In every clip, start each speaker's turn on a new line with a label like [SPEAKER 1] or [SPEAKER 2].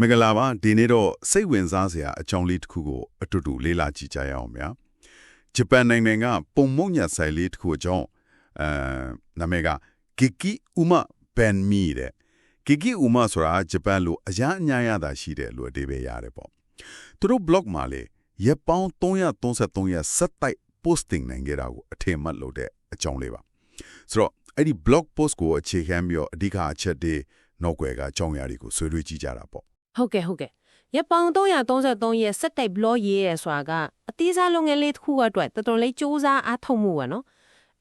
[SPEAKER 1] မင်္ဂလာပါဒီနေ့တော့စိတ်ဝင်စားစရာအကြောင်းလေးတစ်ခုကိုအတူတူလေ့လာကြည့်ကြရအောင်ဗျာဂျပန်နိုင်ငံကပုံမုံညဆိုင်လေးတစ်ခုအကြောင်းအဲနာမည်ကဂီကီဥမဘန်မီတဲ့ဂီကီဥမဆိုတာဂျပန်လိုအရာအညာရတာရှိတယ်လို့အဓိပ္ပာယ်ရတယ်ပေါ့သူတို့ blog မှာလေရက်ပေါင်း333ရက်ဆက်တိုက် posting နိုင်ကြတာကိုအထင်မှတ်လို့တဲ့အကြောင်းလေးပါဆိုတော့အဲ့ဒီ blog post ကိုအခြေခံပြီးတော့အဓိကအချက်တွေနောက်ွယ်ကအကြောင်းအရာတွေကိုဆွေးနွေးကြည့်ကြတာပေါ့
[SPEAKER 2] ဟုတ်ကဲ့ဟုတ်ကဲ့ရက်ပေါင်333ရက်စက်တိုက်ဘလော့ရေးရဆိုတာကအသေးစားလုပ်ငန်းလေးတစ်ခုအတွက်တော်တော်လေးစူးစမ်းအားထုတ်မှုပါနော်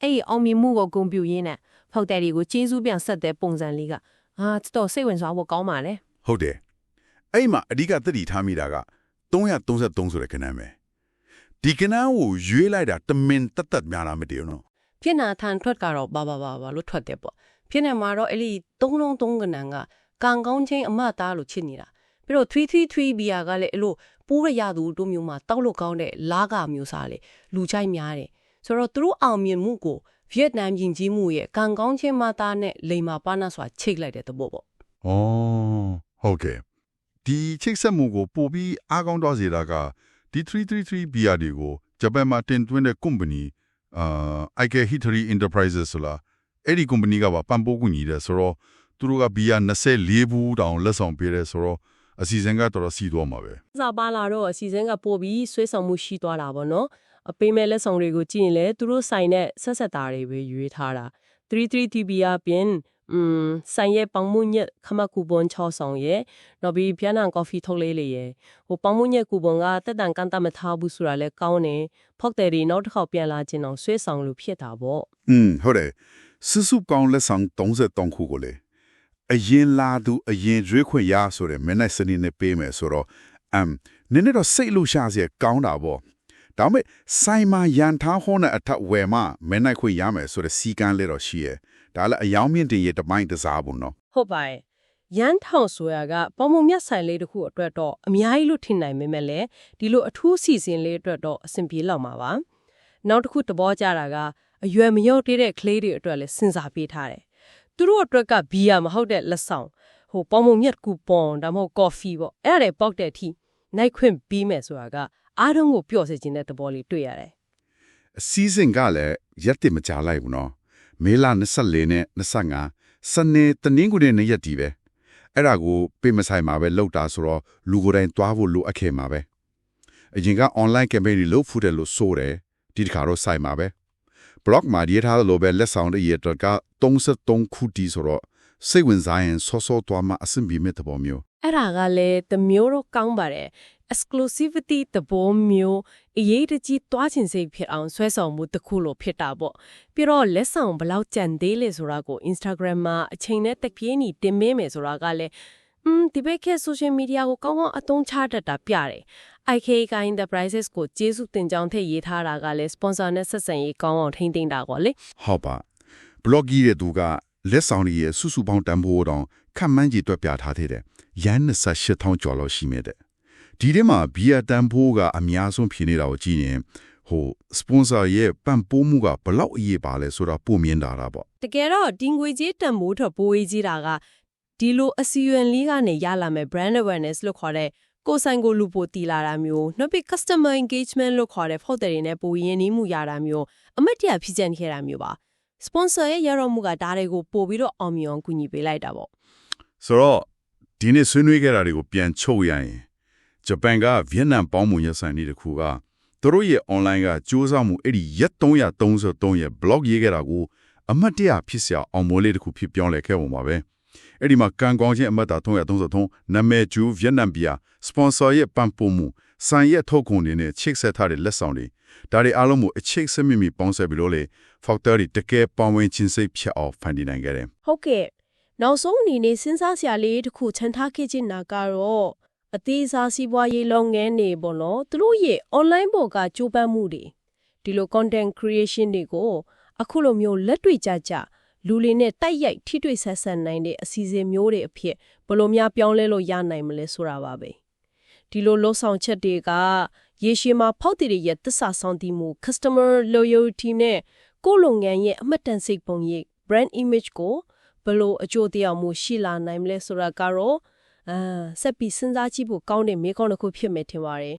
[SPEAKER 2] အဲ့ဒီအောင်မြင်မှုကိုဂုဏ်ပြုရင်းနဲ့ဖောက်တယ်တွေကိုကျေးဇူးပြန်ဆက်တဲ့ပုံစံလေးကအာတော်တော်စိတ်ဝင်စားဖို့ကောင်းပါလေ
[SPEAKER 1] ဟုတ်တယ်အဲ့မှာအဓိကသတိထားမိတာက333ဆိုတဲ့ခဏမ်းပဲဒီခဏမ်းကိုရွေးလိုက်တာတမင်တက်တက်များတာမတည်ဘူးနော်
[SPEAKER 3] ဖြစ်နာထန်ထွက်ကတော့ဘာဘာဘာဘာလို့ထွက်တယ်ပေါ့ဖြစ်နေမှာတော့အဲ့ဒီသုံးလုံးသုံးကနန်ကကံကောင်းချင်းအမသားလို့ချစ်နေတာ ပြီးတော့333ဘီယာကလည်းအဲ့လိုပိုးရရသူတို့မျိုးမှာတောက်လို့ကောင်းတဲ့လာကမျိုးစားလေလူချိုက်များတယ်ဆိုတော့သူတို့အောင်မြင်မှုကိုဗီယက်နမ်ယဉ်ကျေးမှုရဲ့ကံကောင်းချင်းမသားနဲ့လိန်မာပါနာစွာချိတ်လိုက်တဲ့သဘောပေါ့။
[SPEAKER 4] အော်ဟုတ်ကဲ့။ဒီချိတ်ဆက်မှုကိုပို့ပြီးအားကောင်းတော့စေတာကဒီ333 BR တွေကိုဂျပန်မှာတင်သွင်းတဲ့ company အာ IK Hitory Enterprises ဆိုတာအဲ့ဒီ company ကပါပံ့ပိုးကူညီတယ်ဆိုတော့သူတို့က BR 24ဘူးတောင်လက်ဆောင်ပေးတယ်ဆိုတော့ အစီအစဉ်ကတော်တော်စီးသွားမှာပဲ
[SPEAKER 3] စာပါလာတော့အစီအစဉ်ကပို့ပြီးဆွဲဆောင်မှုရှိသွားတာပေါ့နော်အပေးမဲ့လက်ဆောင်တွေကိုကြည့်ရင်လည်းသူတို့ဆိုင်တဲ့ဆက်ဆက်တာတွေပဲရွေးထားတာ33 TBR ပြင်อืมဆိုင်ရဲ့ပေါင်မှုညက်ခမကူပွန်6ဆောင်ရဲ့နောက်ပြီးပြန်နံကော်ဖီထုတ်လေးလေးရဲ့ဟိုပေါင်မှုညက်ကူပွန်ကတက်တန်ကန်တမထားဘူးဆိုတာလည်းကောင်းတယ်ဖောက်တယ်ဒီနောက်တစ်ခေါက်ပြန်လာခြင်းအောင်ဆွဲဆောင်လို့ဖြစ်တာပေါ့
[SPEAKER 1] อืมဟုတ်တယ်စုစုကောင်းလက်ဆောင်33ခုကိုလေ အရင်လာသူအရင်ရွေးခွင့်ရဆိုတဲ့မင်းနဲ့စနေနဲ့ပေးမယ်ဆိုတော့အမ်နည်းနည်းတော့စိတ်လို့ရှာစရာကောင်းတာပေါ့ဒါပေမဲ့ဆိုင်မှာရန်ထားဟောတဲ့အထက်ဝယ်မှမင်းနိုင်ခွင့်ရမယ်ဆိုတဲ့စီကန်းလေးတော့ရှိရဲ့ဒါလည်းအယောင်မြင့်တင်ရဲ့တပိုင်းတစားဘူးနော်
[SPEAKER 3] ဟုတ်ပါရဲ့ရန်ထောင်ဆိုရကပေါမုံမြတ်ဆိုင်လေးတစ်ခုအတွက်တော့အများကြီးလို့ထင်နိုင်ပေမဲ့လည်းဒီလိုအထူးစီစဉ်လေးအတွက်တော့အဆင်ပြေလောက်မှာပါနောက်တစ်ခုသဘောကျတာကအရွယ်မရောက်သေးတဲ့ကလေးတွေအတွက်လည်းစဉ်းစားပေးထားတယ် သူတို့အတွက်ကဘီယာမဟုတ်တဲ့လက်ဆောင်ဟိုပေါမုံမြတ်ကူပွန်ဒါမှမဟုတ်ကော်ဖီပေါ့အဲ့ဒါတွေပေါက်တဲ့အထိနိုင်ခွင့်ပြီးမယ်ဆိုတာကအားလုံးကိုပျော့စေခြင်းတဲ့သဘောလေးတွေ့ရတယ်
[SPEAKER 1] အစည်းအစဉ်ကလည်းရက်တင်မကြလိုက်ဘူးနော်မေလ24နဲ့25စနေတနင်္ဂနွေနေ့ရက်ဒီပဲအဲ့ဒါကိုပေးမဆိုင်မှာပဲလောက်တာဆိုတော့လူကိုယ်တိုင်သွားဖို့လိုအပ်ခဲ့မှာပဲအရင်က online campaign တွေလုပ်ဖူးတယ်လို့ဆိုတယ်ဒီတစ်ခါတော့ဆိုင်မှာပဲ blog မှာရေးထားလို့ပဲလက်ဆောင်တဲ့ရေတော့က33ခုတီဆိုတော့စိတ်ဝင်စားရင်စောစောသွားမှအဆင်ပြေမဲ့သဘောမျိုး
[SPEAKER 3] အဲ့ဒါကလည်းတမျိုးတော့ကောင်းပါတယ် exclusivity တဘောမျိုးအရေးတကြီးတွားချင်စိတ်ဖြစ်အောင်ဆွဲဆောင်မှုတစ်ခုလိုဖြစ်တာပေါ့ပြီးတော့လက်ဆောင်ဘယ်လောက်ကြံသေးလဲဆိုတာကို Instagram မှာအချိန်နဲ့တက်ပြေးနေတင်မေးမယ်ဆိုတာကလည်းอืมဒီဘက်က social media ကိုကောင်းကောင်းအသုံးချတတ်တာပြတယ် IK က Enterprises ကိုကျေးဇူးတင်ကြောင်းထည့်ရေးထားတာကလည်း sponsor နဲ့ဆက်ဆံရေးကောင်းအောင်ထိန်းသိမ်းတာကောလေ
[SPEAKER 1] ဟုတ်ပါ blog ကြီးတဲ့သူကလက်ဆောင်တွေရဲ့စုစုပေါင်းတန်ဖိုးတောင်ခန့်မှန်းကြည့်တွက်ပြထားသေးတယ်ရန်28000ကျော်လောက်ရှိမြဲတဲ့ဒီထဲမှာဘီယာတန်ဖိုးကအများဆုံးဖြစ်နေတာကိုကြည့်ရင်ဟို sponsor ရဲ့ပံ့ပိုးမှုကဘလောက်အရေးပါလဲဆိုတာပုံမြင်တာတာပေါ့
[SPEAKER 3] တကယ်တော့ဒီငွေကြေးတန်မိုးထွက်ပိုးရေးကြီးတာကဒီလိုအစီအရင်လေးကနေရလာမဲ့ brand awareness လို့ခေါ်တဲ့ ကိုယ်ဆိုင်ကိုလူပိုတီလာတာမျိုးနောက်ပြီး customer engagement လို့ခေါ်တဲ့ဖောက်တယ်တွေနဲ့ပိုရင်းနှီးမှုရတာမျိုးအမတ်တရဖြစ်ကျန်ခဲ့တာမျိုးပါ sponsor ရဲ့ရတော့မှုကဒါတွေကိုပို့ပြီးတော့အောင်မြင်အောင်ကူညီပေးလိုက်တာပေါ့
[SPEAKER 1] ဆိုတော့ဒီနေ့ဆွေးနွေးခဲ့တာတွေကိုပြန်ချုပ်ရရင်ဂျပန်ကဗီယက်နမ်ပေါင်းမှုရဆိုင်နေတခုကသူတို့ရဲ့ online ကစူးစမ်းမှုအဲ့ဒီရက်333ရဲ့ blog ရေးခဲ့တာကိုအမတ်တရဖြစ်စရာအောင်မိုးလေးတစ်ခုဖြစ်ပြောင်းလဲခဲ့ပုံပါပဲ အဲ့ဒီမှာကန်ကောင်းချင်းအမတ်တာ333နာမည်ကျူဗီယက်နမ်ဘီယာစပွန်ဆာရဲ့ပံ့ပိုးမှုဆိုင်ရဲ့ထုတ်ကုန်တွေနဲ့ချိတ်ဆက်ထားတဲ့လက်ဆောင်တွေဒါတွေအားလုံးကိုအချိတ်ဆက်မိမိပေါင်းဆက်ပြီးလို့လေ factor တွေတကယ်ပေါင်းဝင်ချင်းစိတ်ဖြစ်အောင်ဖန်တီးနိုင်ခဲ့တယ်
[SPEAKER 5] ဟုတ်ကဲ့နောက်ဆုံးအနေနဲ့စဉ်းစားစရာလေးတစ်ခုချန်ထားခဲ့ချင်တာကတော့အသေးစားစီးပွားရေးလုပ်ငန်းတွေပေါ့နော်သူတို့ရဲ့ online ပေါ်ကကြိုးပမ်းမှုတွေဒီလို content creation တွေကိုအခုလိုမျိုးလက်တွေ့ကြကြ လူလေးနဲ့တိုက်ရိုက်ထိတွေ့ဆက်ဆံနိုင်တဲ့အစီအစဉ်မျိုးတွေအဖြစ်ဘယ်လိုများပြောင်းလဲလို့ရနိုင်မလဲဆိုတာပါပဲဒီလိုလှုပ်ဆောင်ချက်တွေကရေရှည်မှာဖောက်တည်ရရဲ့သစ္စာဆောင်တည်မှု customer loyalty နဲ့ကိုယ့်လုပ်ငန်းရဲ့အမှတ်တန်စိတ်ပုံရိပ် brand image ကိုဘယ်လိုအကျိုးတရားမှုရှိလာနိုင်မလဲဆိုတာကတော့
[SPEAKER 3] အာဆက်ပြီးစဉ်းစားကြည့်ဖို့ကောင်းတဲ့မေးခွန်းတစ်ခုဖြစ်မယ်ထင်ပါတယ်